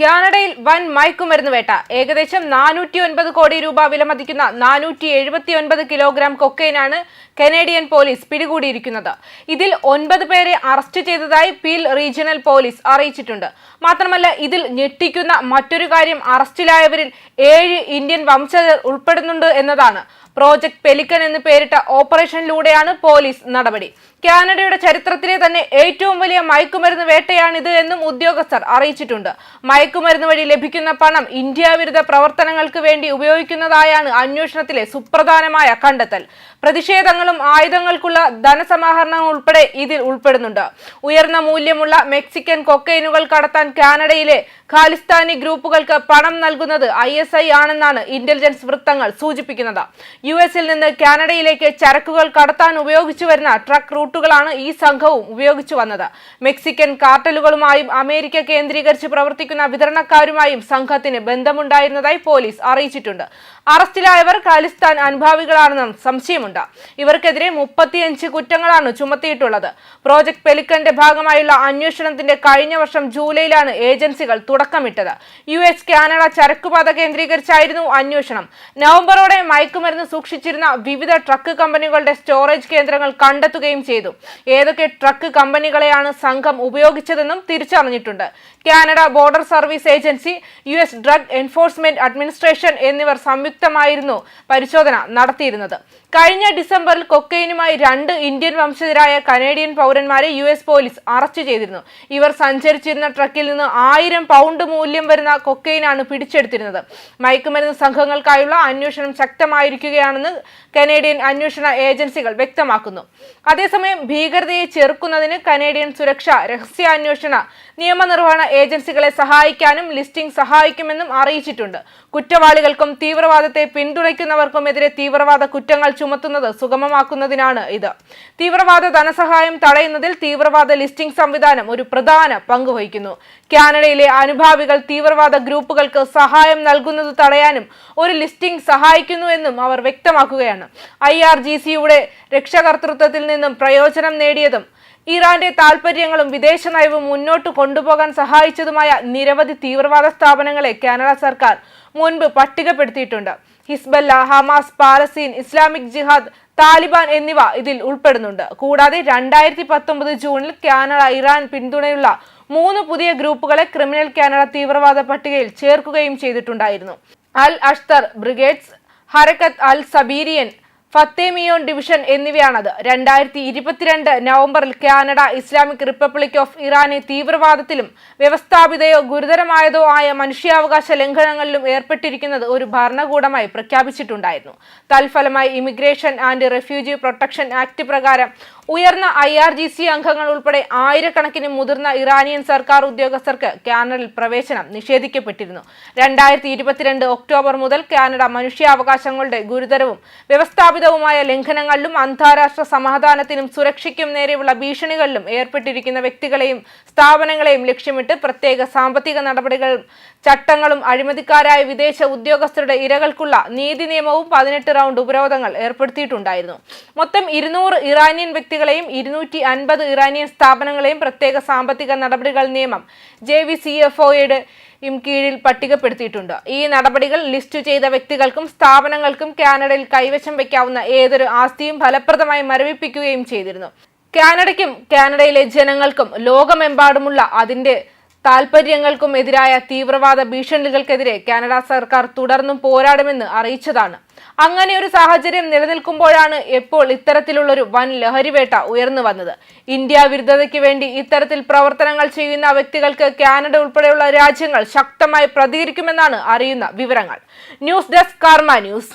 കാനഡയിൽ വൻ മയക്കുമരുന്ന് വേട്ട. ഏകദേശം നാനൂറ്റി ഒൻപത് കോടി രൂപ വിലമതിക്കുന്ന നാനൂറ്റി എഴുപത്തി ഒൻപത് കിലോഗ്രാം കൊക്കൈനാണ് കനേഡിയൻ പോലീസ് പിടികൂടിയിരിക്കുന്നത്. ഇതിൽ ഒൻപത് പേരെ അറസ്റ്റ് ചെയ്തതായി പീൽ റീജിയണൽ പോലീസ് അറിയിച്ചിട്ടുണ്ട്. മാത്രമല്ല ഇതിൽ ഞെട്ടിക്കുന്ന മറ്റൊരു കാര്യം അറസ്റ്റിലായവരിൽ ഏഴ് ഇന്ത്യൻ വംശജർ ഉൾപ്പെടുന്നുണ്ട് എന്നതാണ്. പ്രോജക്ട് പെലിക്കൻ എന്ന് പേരിട്ട ഓപ്പറേഷനിലൂടെയാണ് പോലീസ് നടപടി. കാനഡയുടെ ചരിത്രത്തിലെ തന്നെ ഏറ്റവും വലിയ മയക്കുമരുന്ന് വേട്ടയാണിത് എന്നും ഉദ്യോഗസ്ഥർ അറിയിച്ചിട്ടുണ്ട്. മയക്കുമരുന്ന് വഴി ലഭിക്കുന്ന പണം ഇന്ത്യ വിരുദ്ധ പ്രവർത്തനങ്ങൾക്ക് വേണ്ടി ഉപയോഗിക്കുന്നതായാണ് അന്വേഷണത്തിലെ സുപ്രധാനമായ കണ്ടെത്തൽ. പ്രതിഷേധങ്ങളും ആയുധങ്ങൾക്കുള്ള ധനസമാഹരണവും ഉൾപ്പെടെ ഇതിൽ ഉൾപ്പെടുന്നുണ്ട്. ഉയർന്ന മൂല്യമുള്ള മെക്സിക്കൻ കൊക്കൈനുകൾ കടത്താൻ കാനഡയിലെ ഖാലിസ്ഥാനി ഗ്രൂപ്പുകൾക്ക് പണം നൽകുന്നത് ഐ എസ് ഐ ആണെന്നാണ് ഇന്റലിജൻസ് വൃത്തങ്ങൾ സൂചിപ്പിക്കുന്നത്. യു എസിൽ നിന്ന് കാനഡയിലേക്ക് ചരക്കുകൾ കടത്താൻ ഉപയോഗിച്ചു വരുന്ന ട്രക്ക് റൂട്ടുകളാണ് ഈ സംഘവും ഉപയോഗിച്ചു വന്നത്. മെക്സിക്കൻ കാർട്ടലുകളുമായും അമേരിക്ക കേന്ദ്രീകരിച്ച് പ്രവർത്തിക്കുന്ന വിതരണക്കാരുമായും സംഘത്തിന് ബന്ധമുണ്ടായിരുന്നതായി പോലീസ് അറിയിച്ചിട്ടുണ്ട്. അറസ്റ്റിലായവർ ഖാലിസ്ഥാൻ അനുഭാവികളാണെന്നും സംശയമുണ്ട്. ഇവർക്കെതിരെ മുപ്പത്തിയഞ്ച് കുറ്റങ്ങളാണ് ചുമത്തിയിട്ടുള്ളത്. പ്രോജക്ട് പെലിക്കന്റെ ഭാഗമായുള്ള അന്വേഷണത്തിന്റെ കഴിഞ്ഞ വർഷം ജൂലൈയിലാണ് ഏജൻസികൾ തുടക്കമിട്ടത്. യു എസ് കാനഡ ചരക്കുപാത കേന്ദ്രീകരിച്ചായിരുന്നു അന്വേഷണം. നവംബറോടെ മയക്കുമരുന്ന് സൂക്ഷിച്ചിരുന്ന വിവിധ ട്രക്ക് കമ്പനികളുടെ സ്റ്റോറേജ് കേന്ദ്രങ്ങൾ കണ്ടെത്തുകയും ചെയ്തു. ഏതൊക്കെ ട്രക്ക് കമ്പനികളെയാണ് സംഘം ഉപയോഗിച്ചതെന്നും തിരിച്ചറിഞ്ഞിട്ടുണ്ട്. Canada border service agency U S drug enforcement administration എന്നിവർ സംയുക്തമായിരുന്നു പരിശോധന നടത്തിയിരുന്നത്. കഴിഞ്ഞ ഡിസംബറിൽ കൊക്കൈനുമായി രണ്ട് ഇന്ത്യൻ വംശജരായ കനേഡിയൻ പൗരന്മാരെ യു എസ് പോലീസ് അറസ്റ്റ് ചെയ്തിരുന്നു. ഇവർ സഞ്ചരിച്ചിരുന്ന ട്രക്കിൽ നിന്ന് ആയിരം പൗണ്ട് മൂല്യം വരുന്ന കൊക്കൈനാണ് പിടിച്ചെടുത്തിരുന്നത്. മയക്കുമരുന്ന് സംഘങ്ങൾക്കായുള്ള അന്വേഷണം ശക്തമായിരിക്കുകയാണെന്ന് കനേഡിയൻ അന്വേഷണ ഏജൻസികൾ വ്യക്തമാക്കുന്നു. അതേസമയം ഭീകരതയെ ചെറുക്കുന്നതിന് കനേഡിയൻ സുരക്ഷ രഹസ്യാന്വേഷണ നിയമനിർവഹണ ഏജൻസികളെ സഹായിക്കാനും ലിസ്റ്റിംഗ് സഹായിക്കുമെന്നും അറിയിച്ചിട്ടുണ്ട്. കുറ്റവാളികൾക്കും തീവ്രവാദത്തെ പിന്തുണയ്ക്കുന്നവർക്കുമെതിരെ തീവ്രവാദ കുറ്റങ്ങൾ ചുമത്തുന്നത് സുഗമമാക്കുന്നതിനാണ് ഇത്. തീവ്രവാദ ധനസഹായം തടയുന്നതിൽ തീവ്രവാദ ലിസ്റ്റിംഗ് സംവിധാനം ഒരു പ്രധാന പങ്ക് വഹിക്കുന്നു. കാനഡയിലെ അനുഭാവികൾ തീവ്രവാദ ഗ്രൂപ്പുകൾക്ക് സഹായം നൽകുന്നത് തടയാനും ഒരു ലിസ്റ്റിംഗ് സഹായിക്കുന്നു എന്നും അവർ വ്യക്തമാക്കുകയാണ്. ഐ ആർ ജി സിയുടെ രക്ഷാകർത്തൃത്വത്തിൽ നിന്നും പ്രയോജനം നേടിയതും ഇറാന്റെ താൽപര്യങ്ങളും വിദേശ നയവും മുന്നോട്ട് കൊണ്ടുപോകാൻ സഹായിച്ചതുമായ നിരവധി തീവ്രവാദ സ്ഥാപനങ്ങളെ കാനഡ സർക്കാർ മുൻപ് പട്ടികപ്പെടുത്തിയിട്ടുണ്ട്. Hezbollah Hamas Palestine Islamic Jihad Taliban എന്നിവ ഇതിൽ ഉൾപ്പെടുന്നുണ്ട്. കൂടാതെ രണ്ടായിരത്തി പത്തൊമ്പത് ജൂണിൽ കാനഡ ഇറാൻ പിന്തുണയുള്ള മൂന്ന് പുതിയ ഗ്രൂപ്പുകളെ ക്രിമിനൽ കാനഡ തീവ്രവാദ പട്ടികയിൽ ചേർക്കുകയും ചെയ്തിട്ടുണ്ടായിരുന്നു. Al Ashtar Brigades Harakat Al Sabireen Fatemiyoun division എന്നിവയാണത്. രണ്ടായിരത്തി ഇരുപത്തിരണ്ട് നവംബറിൽ കാനഡ ഇസ്ലാമിക് റിപ്പബ്ലിക് ഓഫ് ഇറാനെ തീവ്രവാദത്തിലും വ്യവസ്ഥാപിതയോ ഗുരുതരമായതോ ആയ മനുഷ്യാവകാശ ലംഘനങ്ങളിലും ഏർപ്പെട്ടിരിക്കുന്നത് ഒരു ഭരണകൂടമായി പ്രഖ്യാപിച്ചിട്ടുണ്ടായിരുന്നു. തൽഫലമായി immigration and refugee protection act പ്രകാരം ഉയർന്ന ഐ ആർ ജി സി അംഗങ്ങൾ ഉൾപ്പെടെ ആയിരക്കണക്കിന് മുതിർന്ന ഇറാനിയൻ സർക്കാർ ഉദ്യോഗസ്ഥർക്ക് കാനഡയിൽ പ്രവേശനം നിഷേധിക്കപ്പെട്ടിരുന്നു. രണ്ടായിരത്തി ഇരുപത്തിരണ്ട് ഒക്ടോബർ മുതൽ കാനഡ മനുഷ്യാവകാശങ്ങളുടെ ഗുരുതരവും വ്യവസ്ഥാപിതവുമായ ലംഘനങ്ങളിലും അന്താരാഷ്ട്ര സമാധാനത്തിനും സുരക്ഷയ്ക്കും നേരെയുള്ള ഭീഷണികളിലും ഏർപ്പെട്ടിരിക്കുന്ന വ്യക്തികളെയും സ്ഥാപനങ്ങളെയും ലക്ഷ്യമിട്ട് പ്രത്യേക സാമ്പത്തിക നടപടികൾ ചട്ടങ്ങളും അഴിമതിക്കാരായ വിദേശ ഉദ്യോഗസ്ഥരുടെ ഇരകൾക്കുള്ള നീതി നിയമവും പതിനെട്ട് റൗണ്ട് ഉപരോധങ്ങൾ ഏർപ്പെടുത്തിയിട്ടുണ്ടായിരുന്നു. മൊത്തം ഇരുന്നൂറ് ഇറാനിയൻ വ്യക്തികളെയും ഇരുന്നൂറ്റി അൻപത് ഇറാനിയൻ സ്ഥാപനങ്ങളെയും പ്രത്യേക സാമ്പത്തിക നടപടികൾ നിയമം ജെ വി സി എഫ് ഒയുടെ യും കീഴിൽ പട്ടികപ്പെടുത്തിയിട്ടുണ്ട്. ഈ നടപടികൾ ലിസ്റ്റ് ചെയ്ത വ്യക്തികൾക്കും സ്ഥാപനങ്ങൾക്കും കാനഡയിൽ കൈവശം വയ്ക്കാവുന്ന ഏതൊരു ആസ്തിയും ഫലപ്രദമായി മരവിപ്പിക്കുകയും ചെയ്തിരുന്നു. കാനഡയ്ക്കും കാനഡയിലെ ജനങ്ങൾക്കും ലോകമെമ്പാടുമുള്ള അതിന്റെ താൽപര്യങ്ങൾക്കും എതിരായ തീവ്രവാദ ഭീഷണികൾക്കെതിരെ കാനഡ സർക്കാർ തുടർന്നും പോരാടുമെന്ന് അറിയിച്ചതാണ്. അങ്ങനെ ഒരു സാഹചര്യം നിലനിൽക്കുമ്പോഴാണ് എപ്പോൾ ഇത്തരത്തിലുള്ളൊരു വൻ ലഹരിവേട്ട ഉയർന്നു വന്നത്. ഇന്ത്യ വിരുദ്ധതയ്ക്ക് വേണ്ടി ഇത്തരത്തിൽ പ്രവർത്തനങ്ങൾ ചെയ്യുന്ന വ്യക്തികൾക്ക് കാനഡ ഉൾപ്പെടെയുള്ള രാജ്യങ്ങൾ ശക്തമായി പ്രതികരിക്കുമെന്നാണ് അറിയുന്ന വിവരങ്ങൾ. News desk Karma news.